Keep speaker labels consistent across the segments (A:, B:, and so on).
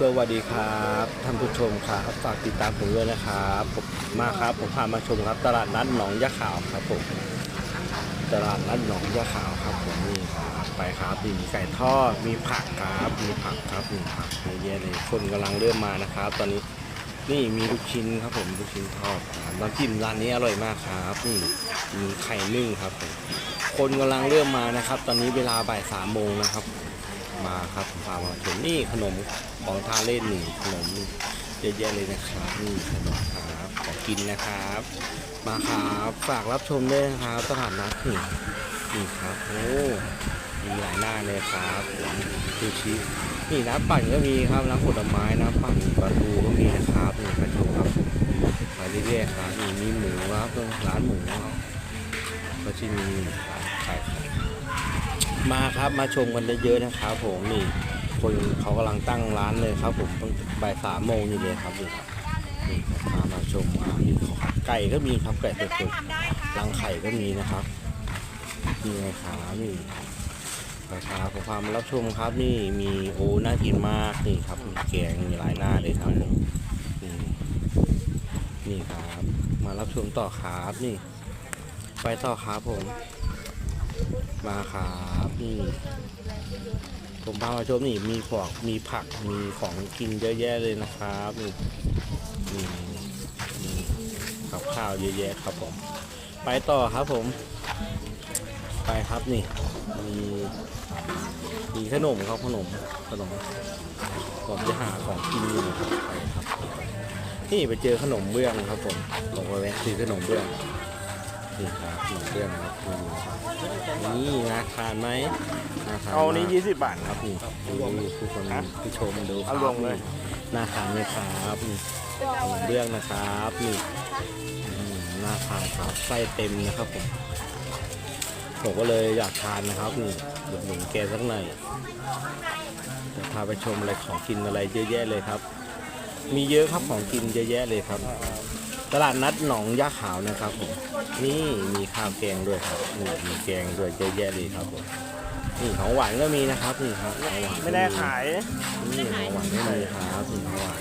A: สวัสดีครับท่านผู้ชมครับฝากติดตามผมด้วยนะครับผมมาครับผมพามาชมครับ ตลาดนัดหนองยะขาวครับผมตลาดนัดหนองยะขาวครับผมนี่ครับไปครับมีไก่ทอดมีผักครับมีผักครับมีผักเยอะแยะเลยคนกำลังเริ่มมานะครับ ตอนนี้นี่มีลูกชิ้นครับผมลูกชิ้นทอดครับน้ำจิ้มร้านนี้อร่อยมากครับนี่มีไข่นึ่งครับผมคนกำลังเริ่มมานะครับ ตอนนี้เวลาบ่ายสามโมงนะครับ มาครับพามาชมนี่ขนมของทาเล่นนี่ขนมเยอะแยะเลยนะครับนี่ขนมครับของกินนะครับ มาครับฝากรับชมด้วยนะครับตลาดนัดนี่นี่ครับโอ้มีหลายหน้าเลยครับซูชินี่น้ำปั่นก็มีครับน้ำผลไม้น้ำปั่นปลาทูก็มีนะครับนี่กระชมครับไปเรื่อยๆครับนี่มีหมูครับร้านหมูก็จะมีร้านขาย มาครับมาชมกันเยอะๆนะครับผมนี่คนเขากำลังตั้งร้านเลยครับ ผมตั้งบ่ายสามโมงอยู่เลยครับนี่ครับนี่พามาชมอ่านี่ไก่ก็มีครับไก่สดๆรังไข่ก็มีนะครับนี่ไงครับนี่ไปครับผมพามารับชมครับนี่มีโอ้น่ากินมากนี่ครับมีแกงมีหลายหน้าเลยครับผมนี่นี่ครับ มารับชมต่อครับนี่ ไปต่อครับผม มาครับนี่ผมพามาชมนี่มีพวกมีผักมีของกินเยอะแยะเลยนะครับนี่นี่นี่กับข้าวเยอะแยะครับผม ไปต่อครับผม ไปครับนี่มีมีขนมครับขนมขนมผมจะหาของกินอยู่นะครับไปครับ นี่ไปเจอขนมเบื้องครับผมบอกว่าแวะซื้อขนมเบื้อง นี่ครับขนมเบื้องครับนี่ครับนี่น่าทานไหมน่าทาน
B: เอานี้
A: มก
B: ยี่สิบบาท
A: ครับนี่นี่ผู้คน
B: ฮะ
A: ผู้ชมดูค
B: เอา
A: รับ
B: รวมเลย
A: นี่น่าทานไหมครับนี่เรื่องนะครับนี่อืมน่าทานครับไส้เต็มนะครับผมผมก็เลยอยากทานนะครับนี่หยุดหนุนแกสักหน่อยจะพาไปชมอะไรของกินอะไรเยอะแยะเลยครับ มีเยอะครับของกินเยอะแยะเลยครับ ตลาดนัดหนองย่าขาวนะครับผมนี่มีข้าวแกงด้วยครับนี่มีแกงด้วยเยอะแยะเลยครับผมนี่ของหวานก็มีนะครับนี่ครับของหวานก็
B: ไม่ได้ขาย
A: นี่ของหวานก็มีครับนี่ของหวาน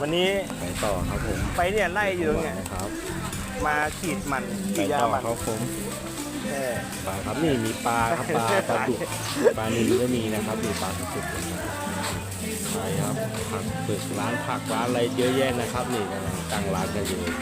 B: วันนี้
A: ไปต่อครับผม
B: ไปเนี่ยไล่อยู่ตรง
A: ห
B: เนี้
A: วายนนะครับ
B: มาขีดมัน
A: ไป
B: ขีดยา
A: ต่อ
B: มัน
A: ครับผม
B: เออ
A: ปลาครับนี่มีปลาครับปลาปลาดุกปลานิลก็มีนะครับมีปลาสุกๆไป ครับผักเปิดร้านผักร้านอะไรเยอะแยะนะครับ นี่กำลังตั้งร้านกันอยู่เลย